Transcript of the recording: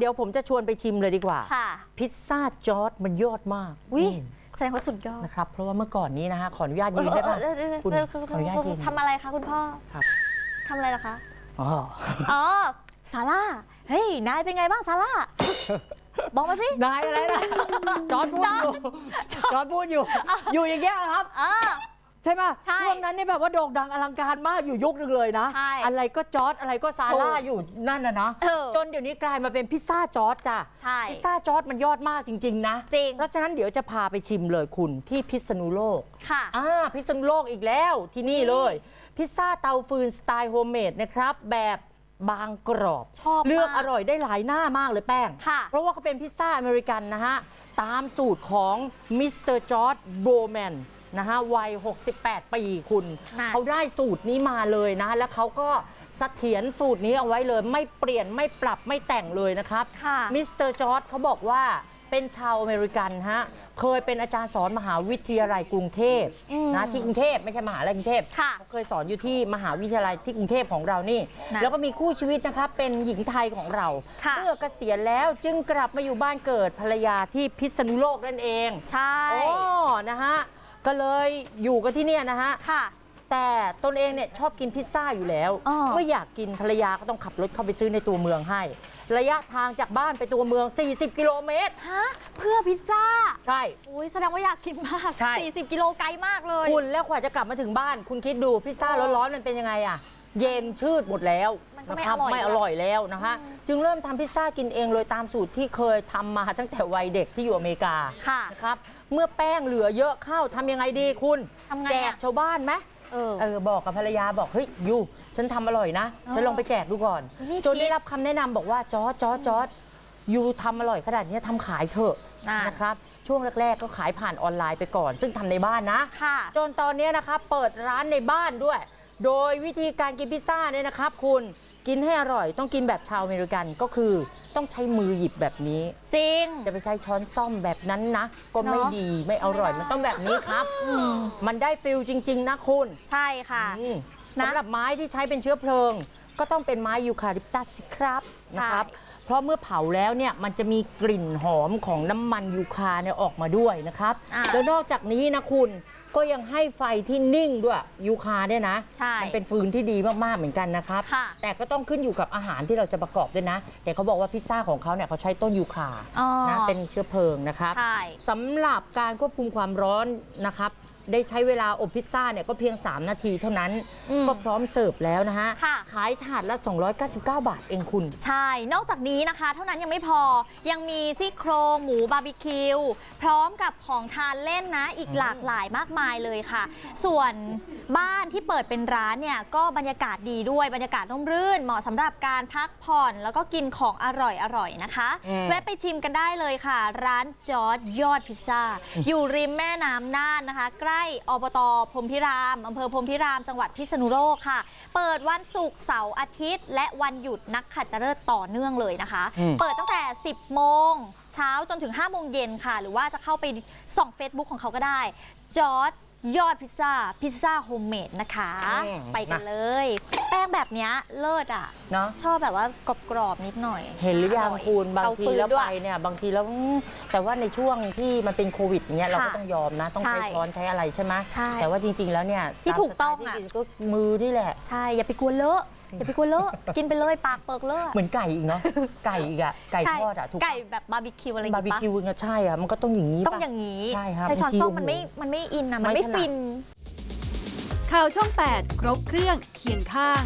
เดี๋ยวผมจะชวนไปชิมเลยดีกว่า ค่ะพิซซ่าจอร์ดมันยอดมากวิอืมแสดงว่าสุดยอดนะครับ เพราะว่าเมื่อก่อนนี้นะฮะขออนุญาตยืนได้ป่ะ เออเออเออคุณเออขออนุญาตยืนทำอะไรคะคุณพ่อครับ ทำอะไรล่ะคะ อ๋ออ๋อ ซาร่า เฮ้ย นายเป็นไงบ้างซาร่า บอกมาสิ นายอะไรนะจอร์ดพูดอยู่จอร์ดพูดอยู่ อยู่อย่างเงี้ยครับ เออ ใช่ไหมใช่ช่วงนั้นเนี่ยแบบว่าโด่งดังอลังการมากอยู่ยุคหนึงเลยนะ ใช่อะไรก็จอร์ดอะไรก็ซาร่าถูกอยู่นั่นนะนะเออ จนเดี๋ยวนี้กลายมาเป็นพิซซ่าจอร์ดจ้ะใช่ พิซซ่าจอร์ดมันยอดมากจริง ๆ นะ จริง เพราะฉะนั้นเดี๋ยวจะพาไปชิมเลยคุณที่พิษณุโลก ค่ะ อ่าพิษณุโลกอีกแล้วที่นี่เลย พิซซ่าเตาฟืนสไตล์โฮมเมดนะครับ แบบบางกรอบ ชอบมากเลือกอร่อยได้หลายหน้ามากเลยแป้ง ค่ะเพราะว่าเขาเป็นพิซซ่าอเมริกันนะฮะ ตามสูตรของมิสเตอร์จอร์ดโบแมน นะฮะวัย 68 ปีคุณ น่ะ เขาได้สูตรนี้มาเลยนะ แล้วเขาก็เสถียรสูตรนี้เอาไว้เลย ไม่เปลี่ยนไม่ปรับไม่แต่งเลยนะครับ ค่ะ มิสเตอร์จอร์ดเขาบอกว่าเป็นชาวอเมริกันฮะ เคยเป็นอาจารย์สอนมหาวิทยาลัยกรุงเทพอืมนะที่กรุงเทพไม่ใช่มหาลัยกรุงเทพค่ะเขาเคยสอนอยู่ที่มหาวิทยาลัยที่กรุงเทพของเรานี่ นะแล้วก็มีคู่ชีวิตนะครับเป็นหญิงไทยของเรา ค่ะ เมื่อเกษียณแล้วจึงกลับมาอยู่บ้านเกิดภรรยาที่พิษณุโลกนั่นเอง ใช่ โอ้ นะฮะ ก็เลยอยู่กันที่เนี่ยนะฮะค่ะ แต่ตนเองเนี่ยชอบกินพิซซ่าอยู่แล้วอ๋อเมื่ออยากกินภรรยาก็ต้องขับรถเข้าไปซื้อในตัวเมืองให้ ระยะทางจากบ้านไปตัวเมือง 40 กิโลเมตร ฮะเพื่อพิซซ่าใช่ อุ้ยแสดงว่าอยากกินมากใช่ 40 กิโลไกลมากเลย คุณแล้วกว่าจะกลับมาถึงบ้าน คุณคิดดูพิซซ่าเออร้อนๆมันเป็นยังไงอะเย็นชืดหมดแล้วมันก็นะไม่ครับอร่อยไม่อร่อยแล้วนะคะ จึงเริ่มทำพิซซ่ากินเองเลยตามสูตรที่เคยทำมาตั้งแต่วัยเด็กที่อยู่อเมริกาค่ะนะครับเมื่อแป้งเหลือเยอะเข้าทำยังไงดีคุณทำไงอะ แจกชาวบ้านไหมเออเออบอกกับภรรยาบอกเฮ้ยยูฉันทำอร่อยนะอ๋อฉันลองไปแจกดูก่อน นี่จนได้คิดรับคำแนะนำบอกว่าจอร์จจอร์จจอร์จยูทำอร่อยขนาดนี้ทำขายเถอะอ่าน นะครับ ช่วงแรก ๆ ก็ขายผ่านออนไลน์ไปก่อน ซึ่งทำในบ้านนะ ค่ะ จนตอนนี้นะครับเปิดร้านในบ้านด้วย โดยวิธีการกินพิซซ่าเนี่ยนะครับ คุณ กินให้อร่อยต้องกินแบบชาวอเมริกันก็คือต้องใช้มือหยิบแบบนี้ จริง จะไปใช้ช้อนซ่อมแบบนั้นนะ ก็ไม่เนอะ ดีไม่อร่อยไม่ได้มันต้องแบบนี้ครับอืมมันได้ฟิลจริง ๆ นะคุณ ใช่ค่ะ อืมนะสำหรับไม้ที่ใช้เป็นเชื้อเพลิง ก็ต้องเป็นไม้ยูคาลิปตัสสิครับนะครับใช่เพราะเมื่อเผาแล้วเนี่ยมันจะมีกลิ่นหอมของน้ำมันยูคาเนี่ยออกมาด้วยนะครับ อ่า แล้วนอกจากนี้นะคุณ ก็ยังให้ไฟที่นิ่งด้วยยูคาเนี่ยนะใช่มัเป็นฟืนที่ดีมากๆเหมือนกันนะครับ ค่ะ แต่ก็ต้องขึ้นอยู่กับอาหารที่เราจะประกอบด้วยนะ แต่เขาบอกว่าพิซซ่าของเขาเนี่ยเขาใช้ต้นยูคาอ๋อนะเป็นเชื้อเพลิงนะครับ ใช่ สำหรับการควบคุมความร้อนนะครับ ได้ใช้เวลาอบพิซซ่าเนี่ยก็เพียง 3 นาทีเท่านั้น อืมก็พร้อมเสิร์ฟแล้วนะฮะ ค่ะ ขายถาดละ 299 บาทเองคุณ ใช่ นอกจากนี้นะคะ เท่านั้นยังไม่พอ ยังมีซี่โครงหมูบาร์บีคิว พร้อมกับของทานเล่นนะ อีกหลากหลายมากมายเลยค่ะ ส่วนบ้านที่เปิดเป็นร้านเนี่ยก็บรรยากาศดีด้วย บรรยากาศร่มรื่น เหมาะสำหรับการพักผ่อน แล้วก็กินของอร่อยๆนะคะ อืม แวะไปชิมกันได้เลยค่ะ ร้านจอร์ดยอดพิซซ่า อยู่ริมแม่น้ำน่านนะคะ ใกล้อบตพรหมพิรามอำเภอพรหมพิราม จังหวัดพิษณุโลกค่ะ เปิดวันศุกร์เสาร์อาทิตย์ และวันหยุดนักขัตฤกษ์ต่อเนื่องเลยนะคะ อืม เปิดตั้งแต่ 10 โมงเช้าจนถึง 5 โมงเย็นค่ะ หรือว่าจะเข้าไปส่อง Facebook ของเขาก็ได้จอร์ด ยอดพิซซ่า พิซซ่าโฮมเมดนะคะ อืมไปกันเลย แป้งแบบเนี้ยเลิศอะ เนาะชอบแบบว่ากรอบๆนิดหน่อยเห็นหรือยังร่คุณบางเตทีฟืนแล้วด้ไปยเนี่ยบางทีแล้วอืมแต่ว่าในช่วงที่มันเป็นโควิดอย่างเงี้ยเราก็ค่ะต้องยอมนะ ต้องใช้ใช่ช้อนใช้อะไรใช่ไหมใช่แต่ว่าจริงๆแล้วเนี่ยที่ถูกต้องามสไที่อะก็มือนี่แหละ ใช่ อย่าไปกลัวเลอะ อย่าไปกลัวเลอะกินไปเลยปากเปิกเลอะเหมือนไก่อีกเนาะไก่อีกอะไก่ใช่ทอดอะถูกปะไก่แบบบาร์บีคิวอะไรอย่างบาร์บีงี้ปะคิวอะใช่อะมันก็ต้องอย่างนี้ต้องปะ อย่างนี้ใช่ครับช้อนบางทีส้อมโอ้โหมันไม่มันไม่อินอะมันไม่ไม่ถนัด ฟิน ข่าวช่อง 8 ครบเครื่องเคียงข้าง